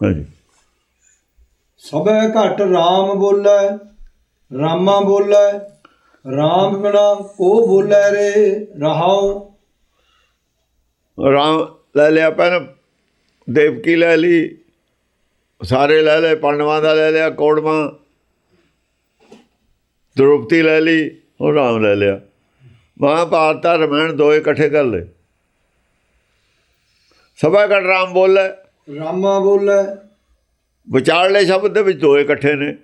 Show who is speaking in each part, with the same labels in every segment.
Speaker 1: ਹਾਂਜੀ।
Speaker 2: ਸਭੈ ਘਟ RAM ਬੋਲੇ ਰਾਮਾ ਬੋਲੇ RAM ਬਿਨਾ ਕੋ ਬੋਲੇ ਰੇ ਰਹਾਉ।
Speaker 1: ਰਾਮ ਲੈ ਲਿਆ ਪਹਿਲਾਂ ਦੇਵਕੀ ਲੈ ਲਈ ਸਾਰੇ ਲੈ ਲਏ ਪਾਂਡਵਾਂ ਦਾ ਲੈ ਲਿਆ ਕੋੜਮਾ ਦ੍ਰੋਪਦੀ ਲੈ ਲਈ ਉਹ ਰਾਮ ਲੈ ਲਿਆ। ਮਹਾਭਾਰਤ ਦਾ ਰਮਾਇਣ ਦੋਏ ਇਕੱਠੇ ਕਰ ਲਏ। ਸਭਾ ਕਟ ਰਾਮ ਬੋਲੇ
Speaker 2: ਰਾਮਾ ਬੋਲੇ।
Speaker 1: ਵਿਚਾਰਲੇ ਸ਼ਬਦ ਦੇ ਵਿੱਚ ਦੋਏ ਇਕੱਠੇ ਨੇ।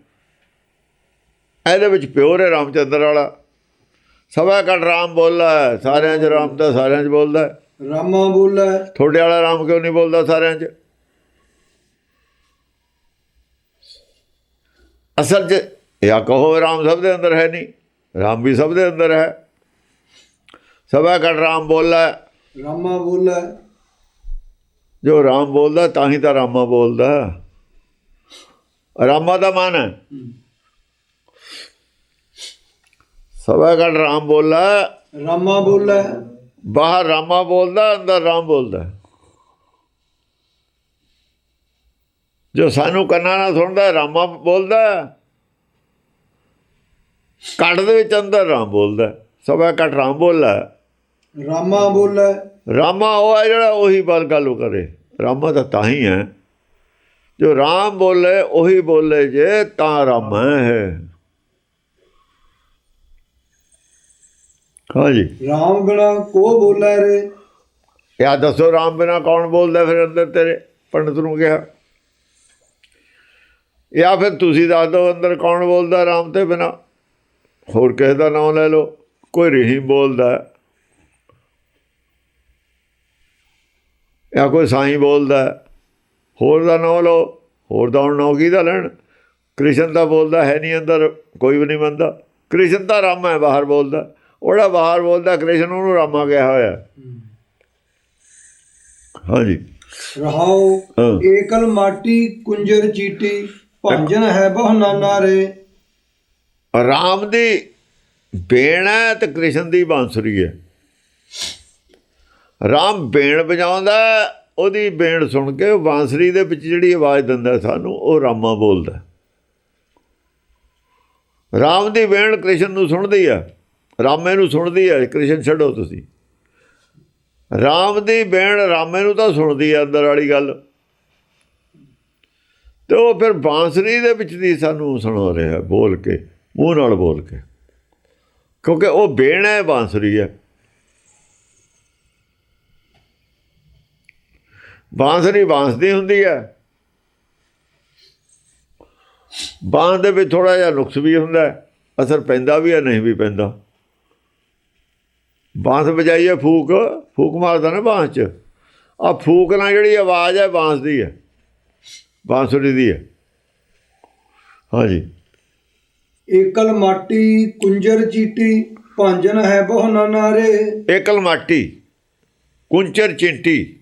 Speaker 1: ਇਹਦੇ ਵਿੱਚ ਪਿਓਰ ਹੈ ਰਾਮਚੰਦਰ ਵਾਲਾ। ਸਭਾ ਕਟ ਰਾਮ ਬੋਲਦਾ ਸਾਰਿਆਂ 'ਚ ਰਾਮ ਤਾਂ ਸਾਰਿਆਂ 'ਚ ਬੋਲਦਾ।
Speaker 2: ਰਾਮਾ ਬੋਲੇ।
Speaker 1: ਤੁਹਾਡੇ ਵਾਲਾ ਰਾਮ ਕਿਉਂ ਨਹੀਂ ਬੋਲਦਾ ਸਾਰਿਆਂ 'ਚ? ਅਸਲ 'ਚ ਜਾਂ ਕਹੋ ਰਾਮ ਸਭ ਦੇ ਅੰਦਰ ਹੈ ਨਹੀਂ ਰਾਮ ਵੀ ਸਭ ਦੇ ਅੰਦਰ ਹੈ। ਸਭਾ ਕਟ ਰਾਮ ਬੋਲਦਾ
Speaker 2: ਰਾਮਾ ਬੋਲੇ।
Speaker 1: ਜੋ ਰਾਮ ਬੋਲਦਾ ਤਾਂ ਹੀ ਤਾਂ ਰਾਮਾ ਬੋਲਦਾ। ਰਾਮਾ ਦਾ ਮਨ ਹੈ। ਸਭਾ ਕਟ ਰਾਮ ਬੋਲਦਾ।
Speaker 2: ਰਾਮਾ ਬੋਲੇ
Speaker 1: ਬਾਹਰ ਰਾਮਾ ਬੋਲਦਾ ਅੰਦਰ ਰਾਮ ਬੋਲਦਾ। ਜੋ ਸਾਨੂੰ ਕੰਨਾਂ ਨਾਲ ਸੁਣਦਾ ਰਾਮਾ ਬੋਲਦਾ। ਕੱਟ ਦੇ ਵਿੱਚ ਅੰਦਰ ਰਾਮ ਬੋਲਦਾ। ਸਭਾ ਕੱਟ ਰਾਮ ਬੋਲਦਾ।
Speaker 2: ਰਾਮਾ ਬੋਲੇ
Speaker 1: ਰਾਮਾ ਉਹ ਹੈ ਜਿਹੜਾ ਉਹੀ ਬਲ ਗੱਲ ਕਰੇ। ਰਾਮਾ ਤਾਂ ਤਾਂ ਹੀ ਹੈ। ਜੋ ਰਾਮ ਬੋਲੇ ਉਹੀ ਬੋਲੇ ਜੇ ਤਾਂ ਰਾਮ ਹੈ। ਹਾਂਜੀ
Speaker 2: RAM ਬਿਨਾ ਕੋ ਬੋਲੇ ਰੇ?
Speaker 1: ਯਾ ਦੱਸੋ ਰਾਮ ਬਿਨਾ ਕੌਣ ਬੋਲਦਾ ਫਿਰ ਅੰਦਰ ਤੇਰੇ? ਪੰਡਤ ਨੂੰ ਕਿਹਾ। ਜਾਂ ਫਿਰ ਤੁਸੀਂ ਦੱਸ ਦਿਓ ਅੰਦਰ ਕੌਣ ਬੋਲਦਾ ਰਾਮ ਤੇ ਬਿਨਾ। ਹੋਰ ਕਿਸੇ ਦਾ ਨਾਮ ਲੈ ਲਓ। ਕੋਈ ਰਹੀਮ ਬੋਲਦਾ। ਜਾਂ ਕੋਈ ਸਾਈਂ ਬੋਲਦਾ। ਹੋਰ ਦਾ ਨਾਮ ਲਓ ਹੋਰ ਦਾ ਹੁਣ ਨਾਮ ਕਿਹਦਾ ਲੈਣ ਕ੍ਰਿਸ਼ਨ ਦਾ ਬੋਲਦਾ ਹੈ ਨਹੀਂ ਅੰਦਰ ਕੋਈ ਵੀ ਨਹੀਂ ਮੰਨਦਾ ਕ੍ਰਿਸ਼ਨ ਤਾਂ ਰਾਮ ਹੈ ਬਾਹਰ ਬੋਲਦਾ ਉਹਦਾ ਬਾਹਰ ਬੋਲਦਾ ਕ੍ਰਿਸ਼ਨ ਉਹਨੂੰ ਰਾਮਾ ਕਿਹਾ ਹੋਇਆ। ਹਾਂਜੀ
Speaker 2: ਰਹਾਉ। ਏਕਲ ਮਾਟੀ ਕੁੰਜਰ ਚੀਟੀ ਭੰਜਨ ਹੈ ਬਹੁ ਨਾਨਾ ਰੇ
Speaker 1: ਰਾਮ ਦੀ ਬੇਣ ਤੇ ਕ੍ਰਿਸ਼ਨ ਦੀ ਬਾਂਸੁਰੀ ਹੈ ਰਾਮ ਬੇਣ ਵਜਾਉਂਦਾ ਉਹਦੀ ਬੇਣ ਸੁਣ ਕੇ ਉਹ ਬਾਂਸੁਰੀ ਦੇ ਵਿੱਚ ਜਿਹੜੀ ਆਵਾਜ਼ ਦਿੰਦਾ ਸਾਨੂੰ, ਉਹ ਰਾਮਾ ਬੋਲਦਾ ਰਾਮ ਦੀ ਬੇਣ ਕ੍ਰਿਸ਼ਨ ਨੂੰ ਸੁਣਦੀ ਹੈ। ਰਾਮੇ ਨੂੰ ਸੁਣਦੀ ਹੈ, ਕ੍ਰਿਸ਼ਨ ਛੱਡੋ ਤੁਸੀਂ। ਰਾਮ ਦੀ ਬੇਣ ਰਾਮੇ ਨੂੰ ਤਾਂ ਸੁਣਦੀ ਹੈ ਅੰਦਰ ਵਾਲੀ ਗੱਲ। ਤੇ ਉਹ ਫਿਰ ਬਾਂਸਰੀ ਦੇ ਵਿੱਚ ਦੀ ਸਾਨੂੰ ਸੁਣਾ ਰਿਹਾ ਬੋਲ ਕੇ, ਮੂੰਹ ਨਾਲ ਬੋਲ ਕੇ। ਕਿਉਂਕਿ ਉਹ ਬੇਣ ਹੈ, ਬਾਂਸਰੀ ਹੈ। ਬਾਂਸੁਰੀ ਬਾਂਸਦੀ ਹੁੰਦੀ ਹੈ। ਬਾਂਸ ਦੇ ਵਿੱਚ ਥੋੜਾ ਜਿਹਾ ਨੁਕਸ ਵੀ ਹੁੰਦਾ ਅਸਰ ਪੈਂਦਾ ਵੀ ਹੈ ਨਹੀਂ ਵੀ ਪੈਂਦਾ। ਬਾਂਸ ਵਜਾਈਏ ਫੂਕ ਫੂਕ ਮਾਰਦਾ ਨਾ ਬਾਂਸ 'ਚ। ਆ ਫੂਕ ਨਾਲ ਜਿਹੜੀ ਆਵਾਜ਼ ਹੈ ਬਾਂਸ ਦੀ ਹੈ। ਬਾਂਸੁਰੀ ਦੀ ਹੈ। ਹਾਂਜੀ।
Speaker 2: ਏਕਲ ਮਾਟੀ ਕੁੰਜਰ ਚੀਟੀ ਭੰਜਨ ਹੈ ਬਹੁ ਨਾਨਾ ਰੇ
Speaker 1: ਏਕਲ ਮਾਟੀ ਕੁੰਚਰ ਚਿੰਟੀ।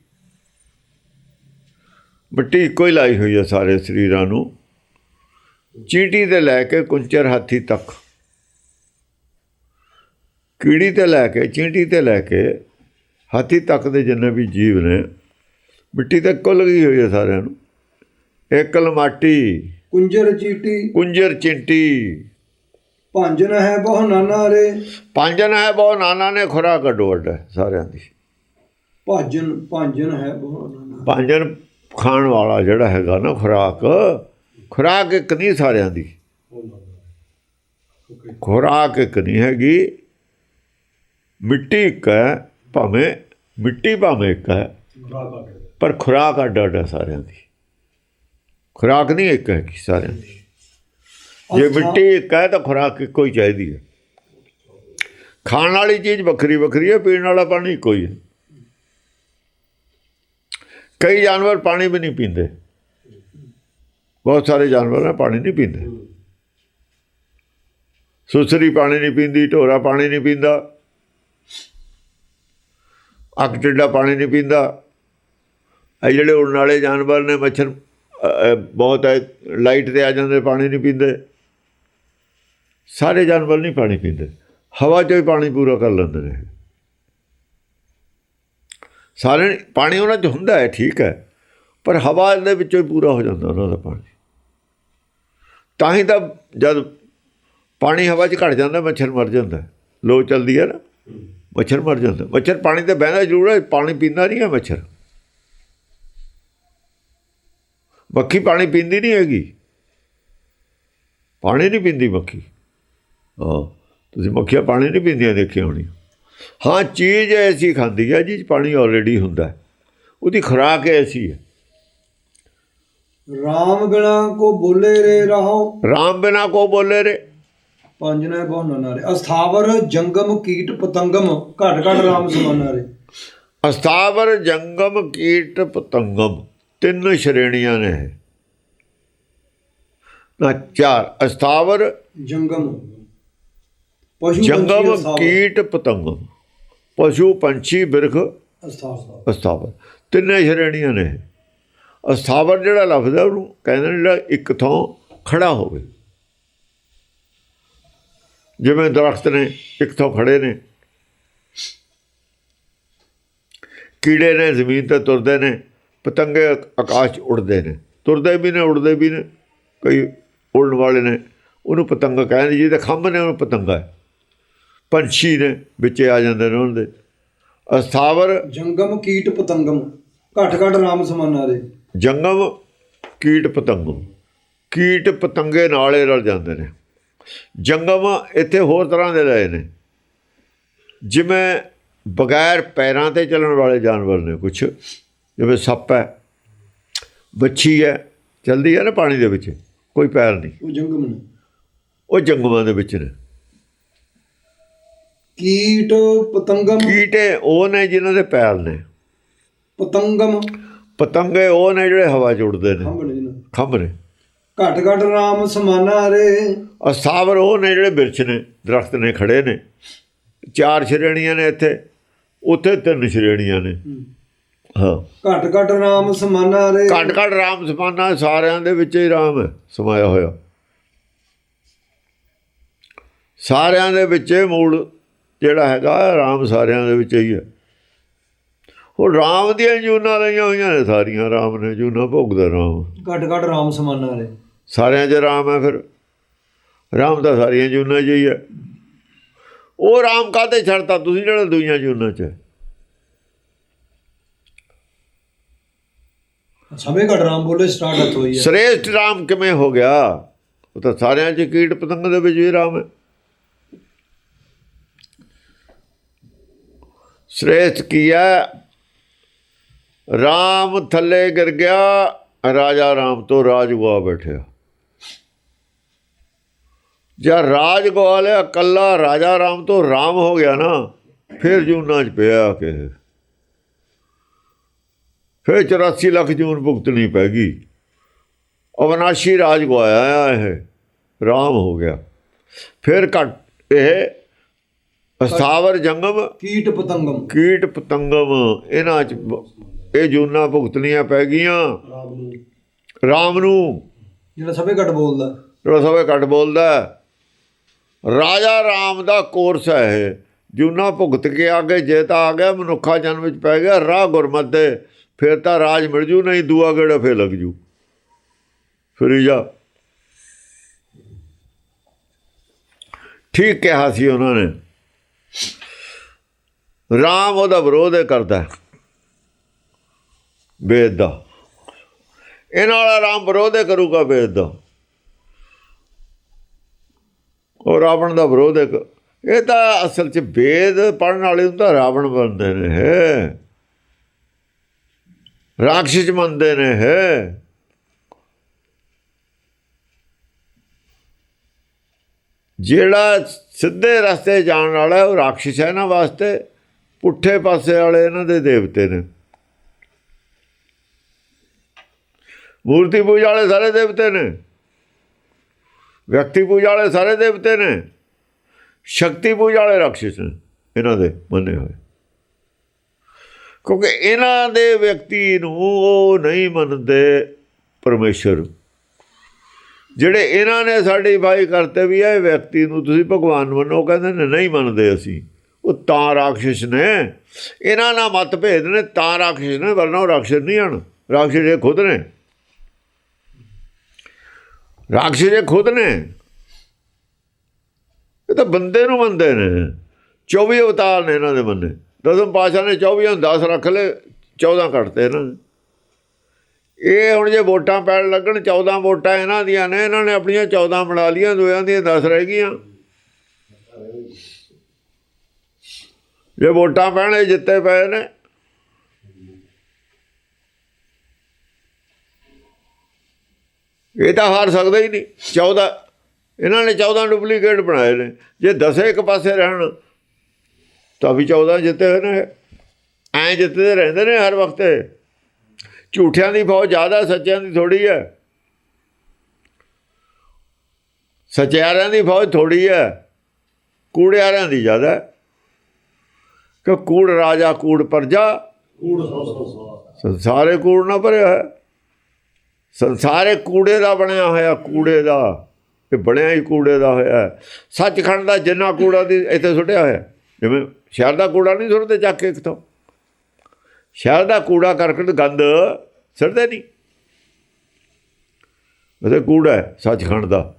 Speaker 1: ਮਿੱਟੀ ਇੱਕੋ ਹੀ ਲਾਈ ਹੋਈ ਹੈ ਸਾਰੇ ਸਰੀਰਾਂ ਨੂੰ। ਚੀਂਟੀ ਤੇ ਲੈ ਕੇ ਕੁੰਚਰ ਹਾਥੀ ਤੱਕ। ਕੀੜੀ ਤੇ ਲੈ ਕੇ ਚੀਂਟੀ ਤੇ ਲੈ ਕੇ ਹਾਥੀ ਤੱਕ ਦੇ ਜਿੰਨੇ ਵੀ ਜੀਵ ਨੇ ਮਿੱਟੀ ਤੇ ਇੱਕੋ ਲੱਗੀ ਹੋਈ ਹੈ ਸਾਰਿਆਂ ਨੂੰ। ਏਕਲ ਮਾਟੀ
Speaker 2: ਕੁੰਜਰ ਚੀਟੀ।
Speaker 1: ਕੁੰਜਰ ਚਿੰਟੀ।
Speaker 2: ਭੰਜਨ ਹੈ ਬਹੁ ਨਾਨਾ ਰੇ।
Speaker 1: ਪੰਜਨ ਹੈ ਬਹੁ ਨਾਨਾ ਨੇ ਖੁਰਾ ਕੱਢੋ ਵੱਡਾ ਸਾਰਿਆਂ ਦੀ।
Speaker 2: ਭਾਜਨ ਭਾਜਨ ਹੈ ਬਹੁ ਨਾਨਾ।
Speaker 1: ਪੰਜਨ ਖਾਣ ਵਾਲਾ ਜਿਹੜਾ ਹੈਗਾ ਨਾ ਖੁਰਾਕ ਖੁਰਾਕ ਇੱਕ ਨਹੀਂ ਸਾਰਿਆਂ ਦੀ। ਖੁਰਾਕ ਇੱਕ ਨਹੀਂ ਹੈਗੀ। ਮਿੱਟੀ ਇੱਕ ਹੈ ਭਾਵੇਂ ਮਿੱਟੀ ਭਾਵੇਂ ਇੱਕ ਹੈ ਪਰ ਖੁਰਾਕ ਅੱਡ ਅੱਡ ਹੈ ਸਾਰਿਆਂ ਦੀ। ਖੁਰਾਕ ਨਹੀਂ ਇੱਕ ਹੈ ਸਾਰਿਆਂ ਦੀ। ਜੇ। ਮਿੱਟੀ ਇੱਕ ਹੈ ਤਾਂ ਖੁਰਾਕ ਇੱਕੋ ਹੀ ਚਾਹੀਦੀ ਹੈ। ਖਾਣ ਵਾਲੀ ਚੀਜ਼ ਵੱਖਰੀ ਵੱਖਰੀ ਹੈ ਪੀਣ ਵਾਲਾ ਪਾਣੀ ਇੱਕੋ ਹੀ ਹੈ। ਕਈ ਜਾਨਵਰ ਪਾਣੀ ਵੀ ਨਹੀਂ ਪੀਂਦੇ। ਬਹੁਤ ਸਾਰੇ ਜਾਨਵਰ ਨਾ ਪਾਣੀ ਨਹੀਂ ਪੀਂਦੇ। ਸੁਸਰੀ ਪਾਣੀ ਨਹੀਂ ਪੀਂਦੀ, ਢੋਰਾ ਪਾਣੀ ਨਹੀਂ ਪੀਂਦਾ। ਅੱਖ ਟਿੱਡਾ ਪਾਣੀ ਨਹੀਂ ਪੀਂਦਾ। ਇਹ ਜਿਹੜੇ ਉੜਨ ਵਾਲੇ ਜਾਨਵਰ ਨੇ, ਮੱਛਰ ਬਹੁਤ ਹੈ, ਲਾਈਟ ਤੇ ਆ ਜਾਂਦੇ, ਪਾਣੀ ਨਹੀਂ ਪੀਂਦੇ। ਸਾਰੇ ਜਾਨਵਰ ਨਹੀਂ ਪਾਣੀ ਪੀਂਦੇ। ਹਵਾ 'ਚੋਂ ਹੀ ਪਾਣੀ ਪੂਰਾ ਕਰ ਲੈਂਦੇ ਨੇ। ਸਾਰੇ ਪਾਣੀ ਉਹਨਾਂ 'ਚ ਹੁੰਦਾ ਹੈ, ਠੀਕ ਹੈ। ਪਰ ਹਵਾ ਦੇ ਵਿੱਚੋਂ ਹੀ ਪੂਰਾ ਹੋ ਜਾਂਦਾ ਉਹਨਾਂ ਦਾ ਪਾਣੀ। ਤਾਂ ਹੀ ਤਾਂ ਜਦ ਪਾਣੀ ਹਵਾ 'ਚ ਘਟ ਜਾਂਦਾ, ਮੱਛਰ ਮਰ ਜਾਂਦਾ। ਲੋ ਚੱਲਦੀ ਹੈ ਨਾ। ਮੱਛਰ ਮਰ ਜਾਂਦਾ। ਮੱਛਰ ਪਾਣੀ ਤੇ ਬਹਿੰਦਾ ਜ਼ਰੂਰ ਹੈ, ਪਾਣੀ ਪੀਂਦਾ ਨਹੀਂ ਹੈ ਮੱਛਰ। ਮੱਖੀ ਪਾਣੀ ਪੀਂਦੀ ਨਹੀਂ ਹੈਗੀ। ਪਾਣੀ ਨਹੀਂ ਪੀਂਦੀ ਮੱਖੀ। ਹਾਂ, ਤੁਸੀਂ ਮੱਖੀਆਂ ਪਾਣੀ ਨਹੀਂ ਪੀਂਦੀਆਂ ਦੇਖੀਆਂ ਹੋਣੀ ਹਾਂ ਚੀਜ਼ ਐਸੀ ਖਾਂਦੀ ਹੈ 'ਚ ਪਾਣੀ ਆਲਰੇਡੀ ਹੁੰਦਾ ਹੈ। ਉਹਦੀ ਖੁਰਾਕ ਐਸੀ ਹੈ।
Speaker 2: RAM ਬਿਨਾ ਕੋ ਬੋਲੇ ਰੇ ਰਹਾਓ
Speaker 1: ਰਾਮ ਬਿਨਾ ਕੋ ਬੋਲੇ ਰੇ।
Speaker 2: ਪੰਜ ਨੇ ਬਹੁ ਨਾਰੇ ਅਸਥਾਵਰ ਜੰਗਮ ਕੀਟ ਪਤੰਗਮ। ਘਟ ਘਟ RAM ਸਮਾਨਾ ਰੇ।
Speaker 1: ਅਸਥਾਵਰ ਜੰਗਮ ਕੀਟ ਪਤੰਗਮ। ਤਿੰਨ ਸ਼੍ਰੇਣੀਆਂ ਨੇ। ਨਾ ਚਾਰ। ਅਸਥਾਵਰ
Speaker 2: ਜੰਗਮ। ਪਸ਼ੂ
Speaker 1: ਜੰਗਮ। ਕੀਟ ਪਤੰਗਮ। ਪਸ਼ੂ ਪੰਛੀ ਬਿਰਖ
Speaker 2: ਅਸਥਾਵਰ।
Speaker 1: ਤਿੰਨੇ ਸ਼੍ਰੇਣੀਆਂ ਨੇ। ਅਸਥਾਵਰ ਜਿਹੜਾ ਲਫ਼ਜ਼ ਹੈ ਉਹਨੂੰ ਕਹਿੰਦੇ ਨੇ ਜਿਹੜਾ ਇੱਕ ਥਾਂ ਖੜਾ ਹੋਵੇ। ਜਿਵੇਂ ਦਰਖਤ ਨੇ ਇੱਕ ਥਾਂ ਖੜੇ ਨੇ। ਕੀੜੇ ਨੇ ਜ਼ਮੀਨ ਤੇ ਤੁਰਦੇ ਨੇ ਪਤੰਗੇ ਆਕਾਸ਼ 'ਚ ਉੱਡਦੇ ਨੇ। ਤੁਰਦੇ ਵੀ ਨੇ ਉੱਡਦੇ ਵੀ ਨੇ ਕਈ ਉੜਨ ਵਾਲੇ ਨੇ। ਉਹਨੂੰ ਪਤੰਗ ਕਹਿੰਦੇ ਜਿਹਦੇ ਖੰਭ ਨੇ ਉਹਨੂੰ ਪਤੰਗਾ ਹੈ। ਪੰਛੀ ਨੇ ਵਿੱਚੇ ਆ ਜਾਂਦੇ ਨੇ ਉਹਨਾਂ ਦੇ। ਅਸਥਾਵਰ
Speaker 2: ਜੰਗਮ ਕੀਟ ਪਤੰਗਮ ਘਟ ਘਟ RAM ਸਮਾਨਾ ਰੇ
Speaker 1: ਜੰਗਮ ਕੀਟ ਪਤੰਗਮ ਕੀਟ ਪਤੰਗੇ ਨਾਲੇ ਰਲ ਜਾਂਦੇ ਨੇ। ਜੰਗਮ ਇੱਥੇ ਹੋਰ ਤਰ੍ਹਾਂ ਦੇ ਲਏ ਨੇ। ਜਿਵੇਂ ਬਗੈਰ ਪੈਰਾਂ ਤੇ ਚੱਲਣ ਵਾਲੇ ਜਾਨਵਰ ਨੇ ਕੁਛ ਜਿਵੇਂ ਸੱਪ ਹੈ ਬੱਛੀ ਹੈ ਚਲਦੀ ਹੈ ਨਾ ਪਾਣੀ ਦੇ ਵਿੱਚ ਕੋਈ ਪੈਰ ਨਹੀਂ।
Speaker 2: ਉਹ ਜੰਗਮ ਨੇ।
Speaker 1: ਉਹ ਜੰਗਮਾਂ ਦੇ ਵਿੱਚ ਨੇ।
Speaker 2: ਕੀਟ ਪਤੰਗਮ।
Speaker 1: ਕੀਟੇ ਉਹ ਨੇ ਜਿਨ੍ਹਾਂ ਦੇ ਪੈਰ ਨੇ।
Speaker 2: ਪਤੰਗਮ।
Speaker 1: ਪਤੰਗੇ ਉਹ ਨੇ ਜਿਹੜੇ ਹਵਾ 'ਚ ਉੱਡਦੇ ਨੇ।
Speaker 2: ਖੰਭ ਨੇ ਜਿਹਨਾਂ
Speaker 1: ਖੰਭ ਨੇ।
Speaker 2: ਘਟ ਘਟ RAM ਸਮਾਨਾ ਰੇ।
Speaker 1: ਅਸਥਾਵਰ ਉਹ ਨੇ ਜਿਹੜੇ ਬਿਰਛ ਨੇ ਦਰਖਤ ਨੇ ਖੜੇ ਨੇ। ਚਾਰ ਸ਼੍ਰੇਣੀਆਂ ਨੇ ਇੱਥੇ। ਉੱਥੇ ਤਿੰਨ ਸ਼੍ਰੇਣੀਆਂ ਨੇ। ਹਾਂ।
Speaker 2: ਘਟ ਘਟ RAM ਸਮਾਨਾ ਰੇ।
Speaker 1: ਘੱਟ ਘੱਟ ਰਾਮ ਸਮਾਨਾ ਸਾਰਿਆਂ ਦੇ ਵਿੱਚ ਹੀ ਰਾਮ ਸਮਾਇਆ ਹੋਇਆ। ਸਾਰਿਆਂ ਦੇ ਵਿੱਚ ਮੂਲ ਜਿਹੜਾ ਹੈਗਾ ਰਾਮ ਸਾਰਿਆਂ ਦੇ ਵਿੱਚ ਹੀ ਹੈ। ਉਹ ਰਾਮ ਦੀਆਂ ਜੂਨਾਂ ਲਈਆਂ ਹੋਈਆਂ ਨੇ ਸਾਰੀਆਂ ਰਾਮ ਨੇ ਜੂਨਾਂ ਭੋਗਦਾ ਰਾਮ।
Speaker 2: ਘਟ ਘਟ RAM ਸਮਾਨਾ ਰੇ
Speaker 1: ਸਾਰਿਆਂ 'ਚ ਰਾਮ ਹੈ ਫਿਰ। ਰਾਮ ਤਾਂ ਸਾਰੀਆਂ ਜੂਨਾਂ 'ਚ ਹੀ ਹੈ। ਉਹ ਰਾਮ ਕਾਹਤੇ ਛੱਡਤਾ? ਤੁਸੀਂ ਜਿਹੜਾ ਦੁਨੀਆਂ ਜੂਨਾਂ 'ਚ।
Speaker 2: ਸਮੇਂ ਘਟ RAM ਬੋਲੇ ਸਟਾਰਟ ਹੋਈ ਹੈ।
Speaker 1: ਸ੍ਰੇਸ਼ਟ ਰਾਮ ਕਿਵੇਂ ਹੋ ਗਿਆ? ਉਹ ਤਾਂ ਸਾਰਿਆਂ 'ਚ ਕੀਟ ਪਤੰਗ ਦੇ ਵਿੱਚ ਵੀ ਰਾਮ ਹੈ। ਸ੍ਰੇਸ਼ਟ ਕੀ ਹੈ ਰਾਮ ਥੱਲੇ ਗਿਰ ਗਿਆ ਰਾਜਾ ਰਾਮ ਤੋਂ ਰਾਜ ਗਵਾ ਬੈਠਿਆ ਜਾਂ ਰਾਜ ਗਵਾ ਲਿਆ ਕੱਲਾ ਰਾਜਾ ਰਾਮ ਤੋਂ ਰਾਮ ਹੋ ਗਿਆ ਨਾ ਫਿਰ ਜੂਨਾਂ 'ਚ ਪਿਆ ਕਿ ਫਿਰ 84 ਲੱਖ ਜੂਨ ਭੁਗਤਣੀ ਪੈ ਗਈ ਅਵਨਾਸ਼ੀ ਰਾਜ ਗਵਾਇਆ ਆ ਇਹ ਰਾਮ ਹੋ ਗਿਆ ਫਿਰ ਘਟ ਇਹ ਅਸਥਾਵਰ ਜੰਗਮ
Speaker 2: ਕੀਟ ਪਤੰਗਮ।
Speaker 1: ਕੀਟ ਪਤੰਗਮ। ਇਹਨਾਂ ਚ ਇਹ ਜੂਨਾ ਭੁਗਤਣੀਆਂ ਪੈ ਗਈਆਂ।
Speaker 2: ਰਾਮ ਨੂੰ। ਜਿਹੜਾ ਸਮੇਂ ਘਟ ਬੋਲਦਾ।
Speaker 1: ਜਿਹੜਾ ਸਵੇ ਘੱਟ ਬੋਲਦਾ। ਰਾਜਾ ਰਾਮ ਦਾ ਕੋਰਸ ਹੈ ਇਹ। ਜੂਨਾ ਭੁਗਤ ਕੇ ਆ ਕੇ ਜੇ ਤਾਂ ਆ ਗਿਆ ਮਨੁੱਖਾ ਜਨਮ ਵਿੱਚ ਪੈ ਗਿਆ ਰਾਹ ਗੁਰਮਤਿ ਦੇ ਫਿਰ ਤਾਂ ਰਾਜ ਮਿਲ ਜੂ ਨਹੀਂ ਦੂਆ ਗੇੜਾ ਫੇਰ ਲੱਗ ਜੂ। ਫਿਰ ਜਾ। ਠੀਕ ਕਿਹਾ ਸੀ ਉਹਨਾਂ ਨੇ। ਰਾਮ ਉਹਦਾ ਵਿਰੋਧ ਕਰਦਾ ਵੇਦ ਦਾ। ਇਹਨਾਂ ਵਾਲਾ ਰਾਮ ਵਿਰੋਧ ਹੀ ਕਰੂਗਾ ਵੇਦ ਦਾ। ਉਹ ਰਾਵਣ ਦਾ ਵਿਰੋਧ ਹੈ ਇਹ ਤਾਂ ਅਸਲ 'ਚ ਵੇਦ ਪੜਨ ਵਾਲੇ ਨੂੰ ਤਾਂ ਰਾਵਣ ਬਣਦੇ ਨੇ, ਹੈ। ਰਾਖਸ਼ ਮੰਨਦੇ ਨੇ, ਹੈ। ਜਿਹੜਾ ਸਿੱਧੇ ਰਸਤੇ ਜਾਣ ਵਾਲਾ ਉਹ ਰਾਖਸ਼ ਹੈ ਇਹਨਾਂ ਵਾਸਤੇ। ਪੁੱਠੇ ਪਾਸੇ ਵਾਲੇ ਇਹਨਾਂ ਦੇ ਦੇਵਤੇ ਨੇ। ਮੂਰਤੀ ਪੂਜਾ ਵਾਲੇ ਸਾਰੇ ਦੇਵਤੇ ਨੇ। ਵਿਅਕਤੀ ਪੂਜਾ ਵਾਲੇ ਸਾਰੇ ਦੇਵਤੇ ਨੇ। ਸ਼ਕਤੀ ਪੂਜਾ ਵਾਲੇ ਰਾਖਸ਼ ਨੇ, ਇਹਨਾਂ ਦੇ ਮੰਨੇ ਹੋਏ। ਕਿਉਂਕਿ ਇਹਨਾਂ ਦੇ ਵਿਅਕਤੀ ਨੂੰ ਉਹ ਨਹੀਂ ਮੰਨਦੇ ਪਰਮੇਸ਼ਰ। ਜਿਹੜੇ ਇਹਨਾਂ ਨੇ ਸਾਡੀ ਭਾਈ ਕਰਤੇ ਵੀ ਇਹ ਵਿਅਕਤੀ ਨੂੰ ਤੁਸੀਂ ਭਗਵਾਨ ਮੰਨੋ ਕਹਿੰਦੇ ਨੇ, ਨਹੀਂ ਮੰਨਦੇ ਅਸੀਂ। ਉਹ ਤਾਂ ਰਾਖਸ਼ ਨੇ। ਇਹਨਾਂ ਨਾਲ ਮਤਭੇਦ ਨੇ, ਤਾਂ ਰਾਖਸ਼ ਨੇ, ਵਰਨਾ ਉਹ ਰਾਖਸ਼ ਨਹੀਂ ਹਨ। ਰਾਖਸ਼ ਇਹ ਖੁਦ ਨੇ। ਰਾਖਸ਼ ਇਹ ਖੁਦ ਨੇ। ਇਹ ਤਾਂ ਬੰਦੇ ਨੂੰ ਮੰਨਦੇ ਨੇ। 24 ਅਵਤਾਰ ਨੇ ਇਹਨਾਂ ਦੇ ਮੰਨੇ। ਦਸਮ ਪਾਸ਼ਾ ਨੇ 24 ਨੂੰ 10 ਰੱਖ ਲਏ 14 ਕੱਟਤੇ ਇਹਨਾਂ ਨੇ। ਇਹ ਹੁਣ ਜੇ ਵੋਟਾਂ ਪੈਣ ਲੱਗਣ 14 ਵੋਟਾਂ ਇਹਨਾਂ ਦੀਆਂ ਨੇ, ਇਹਨਾਂ ਨੇ ਆਪਣੀਆਂ 14 ਬਣਾ ਲੀਆਂ ਦੋਆਂ ਦੀਆਂ 10 ਰਹਿ ਗਈਆਂ। ਜੇ ਵੋਟਾਂ ਪੈਣ, ਜਿੱਤੇ ਪਏ ਨੇ। ਇਹ ਤਾਂ ਹਾਰ ਸਕਦਾ ਹੀ ਨਹੀਂ। 14 ਇਹਨਾਂ ਨੇ 14 ਡੁਪਲੀਕੇਟ ਬਣਾਏ ਨੇ। ਜੇ 10 ਇੱਕ ਪਾਸੇ ਰਹਿਣ, ਤਾਂ ਵੀ 14 ਜਿੱਤੇ ਹੋਏ ਨੇ। ਐਂ ਜਿੱਤਦੇ ਰਹਿੰਦੇ ਨੇ ਹਰ ਵਕਤ। ਝੂਠਿਆਂ ਦੀ ਫੌਜ ਜ਼ਿਆਦਾ, ਸੱਚਿਆਂ ਦੀ ਥੋੜੀ ਹੈ। ਸੱਚਿਆਰਿਆਂ ਦੀ ਫੌਜ ਥੋੜੀ ਹੈ। ਕੂੜਿਆਰਿਆਂ ਦੀ ਜ਼ਿਆਦਾ ਕਿ ਕੂੜ ਰਾਜਾ ਕੂੜ ਪ੍ਰਜਾ ਸੰਸਾਰੇ ਕੂੜ ਨਾ ਭਰਿਆ ਹੈ ਸੰਸਾਰੇ ਕੂੜੇ ਦਾ ਬਣਿਆ ਹੋਇਆ ਕੂੜੇ ਦਾ। ਇਹ ਬਣਿਆ ਹੀ ਕੂੜੇ ਦਾ ਹੋਇਆ। ਸੱਚਖੰਡ ਦਾ ਜਿੰਨਾ ਕੂੜਾ ਦੀ ਇੱਥੇ ਸੁੱਟਿਆ ਹੋਇਆ। ਜਿਵੇਂ ਸ਼ਹਿਰ ਦਾ ਕੂੜਾ ਨਹੀਂ ਸੁੱਟਦੇ ਚੱਕ ਕੇ ਕਿਤੋਂ ਸ਼ਹਿਰ ਦਾ ਕੂੜਾ ਕਰਕਟ ਗੰਦ ਸੁੱਟਦੇ ਨਹੀਂ। ਉਹਦੇ ਕੂੜਾ ਹੈ ਸੱਚਖੰਡ ਦਾ।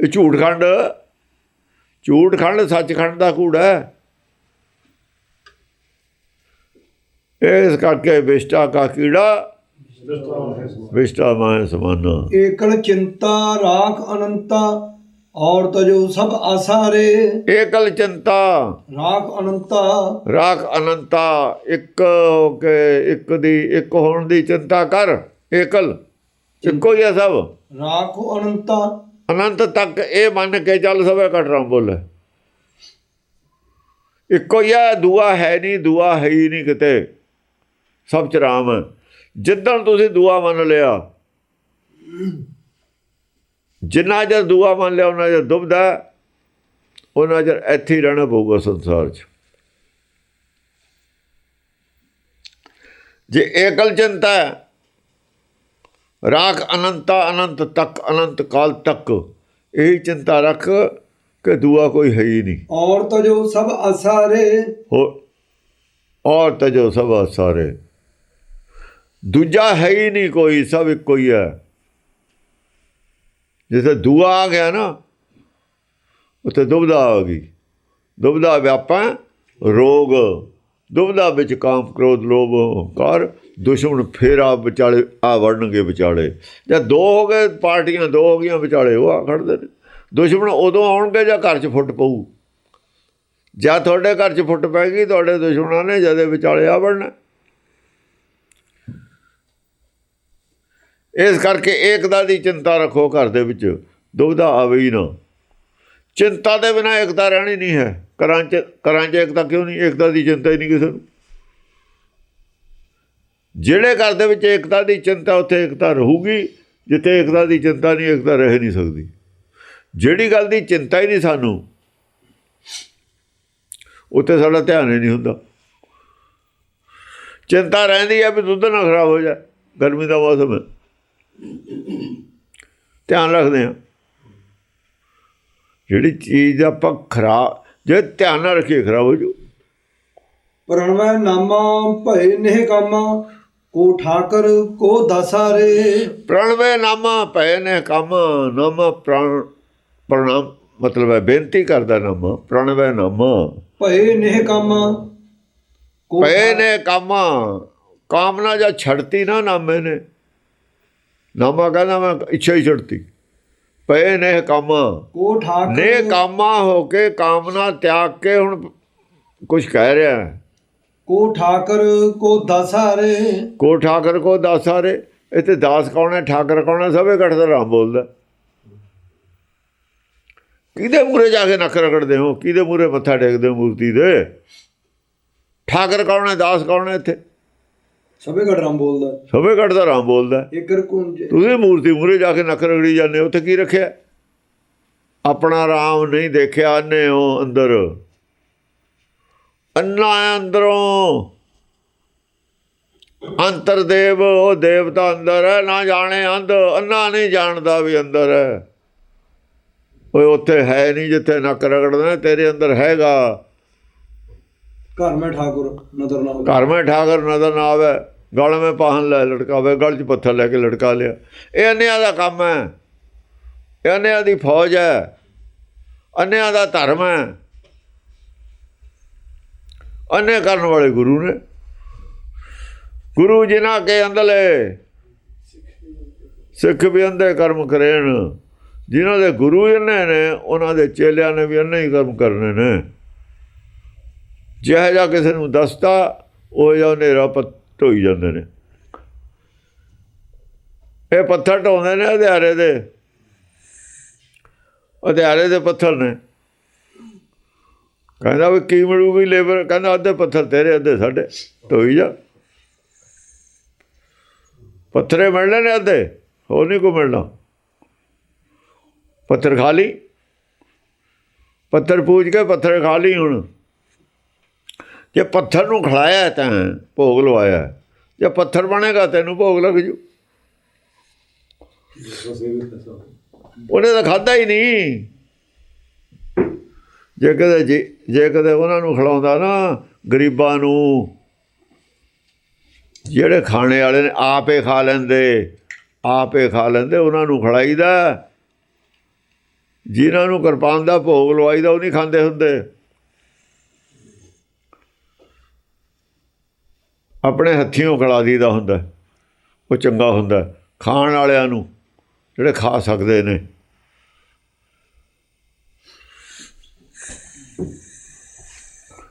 Speaker 1: ਇਹ ਝੂਠਖੰਡ। ਝੂਠਖੰਡ ਸੱਚਖੰਡ ਦਾ ਕੂੜਾ ਹੈ। ਇਸ ਕਰਕੇ ਵਿਸ਼ਟਾ ਕਾ ਕੀੜਾ ਵਿਸ਼ਟਾ ਮਾਇ ਸਮਾਨਾ।
Speaker 2: ਏਕਲ ਚਿੰਤਾ ਰਾਖ ਅਨੰਤਾ ਔਰ ਤਜੋ ਸਭ ਆਸਾਰੇ
Speaker 1: ਏਕਲ ਚਿੰਤਾ।
Speaker 2: ਰਾਖ ਅਨੰਤਾ।
Speaker 1: ਰਾਖ ਅਨੰਤਾ ਇੱਕ ਹੋ ਕੇ ਇੱਕ ਦੀ ਇੱਕ ਹੋਣ ਦੀ ਚਿੰਤਾ ਕਰ ਏਕਲ। ਇੱਕੋ ਹੀ ਹੈ ਸਭ।
Speaker 2: ਰਾਖ ਅਨੰਤਾ।
Speaker 1: ਅਨੰਤ ਤੱਕ ਇਹ ਮੰਨ ਕੇ ਚੱਲ ਸਵੇ ਕਟਰਾਂ ਬੋਲੇ। ਇੱਕੋ ਹੀ ਹੈ ਦੂਆ ਹੈ ਨਹੀਂ ਦੂਆ ਹੈ ਹੀ ਨਹੀਂ ਕਿਤੇ। ਸਭ ਚ ਰਾਮ ਜਿੱਦਣ ਤੁਸੀਂ ਦੂਆ ਮੰਨ ਲਿਆ ਜਿੰਨਾ ਚਿਰ ਦੂਆ ਮੰਨ ਲਿਆ ਉਹਨਾਂ ਚਿਰ ਦੁਬਦਾ ਉਹਨਾਂ ਚਿਰ ਇੱਥੇ ਰਹਿਣਾ ਪਊਗਾ ਸੰਸਾਰ 'ਚ। ਜੇ ਏਕਲ ਚਿੰਤਾ ਰਾਖ ਅਨੰਤਾ ਅਨੰਤ ਤੱਕ ਅਨੰਤ ਕਾਲ ਤੱਕ ਇਹੀ ਚਿੰਤਾ ਰੱਖ ਕਿ ਦੂਆ ਕੋਈ ਹੈ ਹੀ ਨਹੀਂ।
Speaker 2: ਔਰ ਤਜੋ ਸਭ ਆਸਾਰੇ
Speaker 1: ਹੋ ਔਰ ਤਜੋ ਸਭ ਸਾਰੇ ਦੂਜਾ ਹੈ ਹੀ ਨਹੀਂ ਕੋਈ, ਸਭ ਇੱਕੋ ਹੀ ਹੈ। ਜਿੱਥੇ ਦੂਆ ਆ ਗਿਆ ਨਾ, ਉੱਥੇ ਦੁਬਦਾ ਆ ਗਈ। ਦੁਬਦਾ ਵਿਆਪਾ ਰੋਗ ਦੁਬਦਾ ਵਿੱਚ ਕਾਮ ਕ੍ਰੋਧ ਲੋਭ ਹੰਕਾਰ ਦੁਸ਼ਮਣ ਫੇਰਾ ਵਿਚਾਲੇ ਆ ਵੜਨਗੇ ਵਿਚਾਲੇ। ਜਾਂ ਦੋ ਹੋ ਗਏ, ਪਾਰਟੀਆਂ ਦੋ ਹੋ ਗਈਆਂ ਵਿਚਾਲੇ, ਉਹ ਆ ਖੜਦੇ ਨੇ। ਦੁਸ਼ਮਣ ਉਦੋਂ ਆਉਣਗੇ ਜਾਂ ਘਰ 'ਚ ਫੁੱਟ ਪਊ। ਜਾਂ ਤੁਹਾਡੇ ਘਰ 'ਚ ਫੁੱਟ ਪੈ ਗਈ ਤੁਹਾਡੇ ਦੁਸ਼ਮਣਾਂ ਨੇ ਜਦੇ ਵਿਚਾਲੇ ਆ ਵੜਨਾ। ਇਸ ਕਰਕੇ ਏਕਤਾ ਦੀ ਚਿੰਤਾ ਰੱਖੋ ਘਰ ਦੇ ਵਿੱਚ ਦੁਬਦਾ ਆਵੇ ਹੀ ਨਾ। ਚਿੰਤਾ ਦੇ ਬਿਨਾ ਏਕਤਾ ਰਹਿਣੀ ਨਹੀਂ ਹੈ। ਘਰਾਂ 'ਚ ਘਰਾਂ 'ਚ ਏਕਤਾ ਕਿਉਂ ਨਹੀਂ? ਏਕਤਾ ਦੀ ਚਿੰਤਾ ਹੀ ਨਹੀਂ ਕਿਸੇ ਨੂੰ। ਜਿਹੜੇ ਘਰ ਦੇ ਵਿੱਚ ਏਕਤਾ ਦੀ ਚਿੰਤਾ, ਉੱਥੇ ਏਕਤਾ ਰਹੂਗੀ। ਜਿੱਥੇ ਏਕਤਾ ਦੀ ਚਿੰਤਾ ਨਹੀਂ, ਏਕਤਾ ਰਹਿ ਨਹੀਂ ਸਕਦੀ। ਜਿਹੜੀ ਗੱਲ ਦੀ ਚਿੰਤਾ ਹੀ ਨਹੀਂ ਸਾਨੂੰ, ਉੱਥੇ ਸਾਡਾ ਧਿਆਨ ਹੀ ਨਹੀਂ ਹੁੰਦਾ। ਚਿੰਤਾ ਰਹਿੰਦੀ ਹੈ ਵੀ ਦੁੱਧ ਨਾ ਖਰਾਬ ਹੋ ਜਾਏ। ਗਰਮੀ ਦਾ ਮੌਸਮ ਹੈ। ਧਿਆਨ ਰੱਖਦੇ ਹਾਂ। ਜਿਹੜੀ ਚੀਜ਼ ਆਪਾਂ ਖਰਾਬ ਜੇ ਧਿਆਨ ਨਾ ਰੱਖੀਏ ਖਰਾਬ ਹੋ ਜੂ।
Speaker 2: ਪ੍ਰਣਵੈ ਨਾਮਾ ਭਏ ਨਹਿ ਕਾਮਾ ਕੋ ਠਾਕਰ ਕੋ ਦਸਾਰੇ।
Speaker 1: ਪ੍ਰਣਵੇ ਨਾਮਾ ਪਏ ਨੇ ਕੰਮ ਨਾਮ ਪ੍ਰਣ ਪ੍ਰਣਾਮ ਮਤਲਬ ਹੈ ਬੇਨਤੀ ਕਰਦਾ ਨਾਮ ਪ੍ਰਣਵੇ ਨਾਮਾ।
Speaker 2: ਭਏ ਨਹਿ ਕਾਮਾ ਕੋ
Speaker 1: ਪਏ ਨੇ ਕੰਮ ਕਾਮਨਾ ਜਾਂ ਛੜਤੀ ਨਾ ਨਾਮੇ ਨੇ। ਨਾਮਾ ਕਹਿੰਦਾ ਮੈਂ ਇੱਛਾ ਹੀ ਛੜਤੀ ਪਏ ਨੇ ਕੰਮ।
Speaker 2: ਕੋ ਠਾਕਰ
Speaker 1: ਨੇ ਕਾਮਾ ਹੋ ਕੇ ਕਾਮਨਾ ਤਿਆਗ ਕੇ ਹੁਣ ਕੁਝ ਕਹਿ ਰਿਹਾ ਹੈ।
Speaker 2: ਕੋ ਠਾਕਰ ਕੋ ਦਸਾਰੇ।
Speaker 1: ਕੋ ਠਾਕਰ ਕੋ ਦਾਸਾਰੇ। ਇੱਥੇ ਦਾਸ ਕੌਣ ਹੈ ਠਾਕਰ ਕੌਣ ਹੈ ਸਭੇ ਘਟ ਦਾ ਰਾਮ ਬੋਲਦਾ ਕਿਹਦੇ ਮੂਰੇ ਜਾ ਕੇ ਨੱਕ ਰਗੜਦੇ ਹੋ? ਕਿਹਦੇ ਮੂਰੇ ਮੱਥਾ ਟੇਕਦੇ ਹੋ ਮੂਰਤੀ ਦੇ? ਠਾਕਰ ਕੌਣ ਹੈ ਦਾਸ ਕੌਣ ਹੈ ਇੱਥੇ?
Speaker 2: ਸਭੇ ਘਟ ਰਾਮ ਬੋਲਦਾ
Speaker 1: ਸਭੇ ਘਟ ਦਾ ਰਾਮ ਬੋਲਦਾ
Speaker 2: ਏਕਰ ਕੁੰਜ
Speaker 1: ਤੁਸੀਂ ਮੂਰਤੀ ਮੂਰੇ ਜਾ ਕੇ ਨੱਕ ਰਗੜੀ ਜਾਂਦੇ ਉੱਥੇ ਕੀ ਰੱਖਿਆ? ਆਪਣਾ ਰਾਮ ਨਹੀਂ ਦੇਖਿਆ ਅੰਨੇ ਹੋ ਅੰਦਰ। ਅੰਨਾ ਅੰਦਰੋਂ। ਅੰਤਰਦੇਵ ਉਹ ਦੇਵਤਾ ਅੰਦਰ ਹੈ। ਨਾ ਜਾਣੇ ਅੰਧ ਅੰਨਾ ਨਹੀਂ ਜਾਣਦਾ ਵੀ ਅੰਦਰ ਹੈ। ਓਏ ਉੱਥੇ ਹੈ ਨਹੀਂ ਜਿੱਥੇ ਨੱਕ ਰਗੜਦਾ ਤੇਰੇ ਅੰਦਰ ਹੈਗਾ।
Speaker 2: ਘਰ ਮੈਂ ਠਾਕੁਰ ਨਦਰ ਨਾ
Speaker 1: ਘਰ ਮੈਂ ਠਾਕਰ ਨਜ਼ਰ ਨਾ ਆਵੇ ਗਲ ਵਿੱਚ ਪਾਹਨ ਲੈ ਲਟਕਾਵੇ ਗਲ 'ਚ ਪੱਥਰ ਲੈ ਕੇ ਲਟਕਾ ਲਿਆ। ਇਹ ਅੰਨਿਆਂ ਦਾ ਕੰਮ ਹੈ। ਇਹ ਅੰਨਿਆਂ ਦੀ ਫੌਜ ਹੈ। ਅੰਨਿਆਂ ਦਾ ਧਰਮ ਹੈ। ਅੰਨੇ ਕਰਨ ਵਾਲੇ ਗੁਰੂ ਨੇ। ਗੁਰੂ ਜਿਨ੍ਹਾਂ ਕੇ ਅੰਦਲੇ, ਸਿੱਖ ਵੀ ਅੰਦੇ ਕਰਮ ਕਰੇਣ। ਜਿਨ੍ਹਾਂ ਦੇ ਗੁਰੂ ਇੰਨੇ ਨੇ, ਉਹਨਾਂ ਦੇ ਚੇਲਿਆਂ ਨੇ ਵੀ ਇੰਨੇ ਹੀ ਕਰਮ ਕਰਨੇ ਨੇ। ਜਿਹੋ ਜਿਹਾ ਕਿਸੇ ਨੂੰ ਦੱਸਤਾ, ਉਹ ਜਿਹਾ ਹਨੇਰਾ ਪੱਤ ਢੋਈ ਜਾਂਦੇ ਨੇ। ਇਹ ਪੱਥਰ ਢੋਂਦੇ ਨੇ ਹਥਿਆਰੇ ਦੇ। ਅਧਿਆਰੇ ਦੇ ਪੱਥਰ ਨੇ। ਕਹਿੰਦਾ ਵੀ ਕੀ ਮਿਲੂਗੀ ਲੇਬਰ? ਕਹਿੰਦਾ ਅੱਧੇ ਪੱਥਰ ਤੇਰੇ, ਅੱਧੇ ਸਾਡੇ। ਢੋਈ ਜਾ। ਪੱਥਰੇ ਮਿਲਣੇ ਨੇ ਅੱਧੇ, ਹੋਰ ਨਹੀਂ ਕੋ ਮਿਲਣਾ। ਪੱਥਰ ਖਾ ਲਈ ਪੱਥਰ ਪੂਜ ਕੇ ਪੱਥਰ ਖਾ ਲਈ ਹੁਣ। ਜੇ ਪੱਥਰ ਨੂੰ ਖੜਾਇਆ ਤਾਂ ਭੋਗ ਲਵਾਇਆ ਜੇ ਪੱਥਰ ਬਣੇਗਾ ਤੈਨੂੰ ਭੋਗ ਲੱਗ ਜੂ। ਉਹਨੇ ਤਾਂ ਖਾਦਾ ਹੀ ਨਹੀਂ। ਜੇ ਕਦੇ ਜੇ- ਜੇ ਕਦੇ ਉਹਨਾਂ ਨੂੰ ਖਿਲਾਉਂਦਾ ਨਾ ਗਰੀਬਾਂ ਨੂੰ, ਜਿਹੜੇ ਖਾਣੇ ਵਾਲੇ ਨੇ ਆਪੇ ਖਾ ਲੈਂਦੇ, ਆਪੇ ਖਾ ਲੈਂਦੇ, ਉਹਨਾਂ ਨੂੰ ਖਿਲਾਈਦਾ। ਜਿਨ੍ਹਾਂ ਨੂੰ ਕਿਰਪਾਨ ਦਾ ਭੋਗ ਲਵਾਈਦਾ, ਉਹ ਨਹੀਂ ਖਾਂਦੇ ਹੁੰਦੇ। ਆਪਣੇ ਹੱਥੀਂ ਖਿਲਾ ਦੀਦਾ ਹੁੰਦਾ। ਉਹ ਚੰਗਾ ਹੁੰਦਾ। ਖਾਣ ਵਾਲਿਆਂ ਨੂੰ ਜਿਹੜੇ ਖਾ ਸਕਦੇ ਨੇ।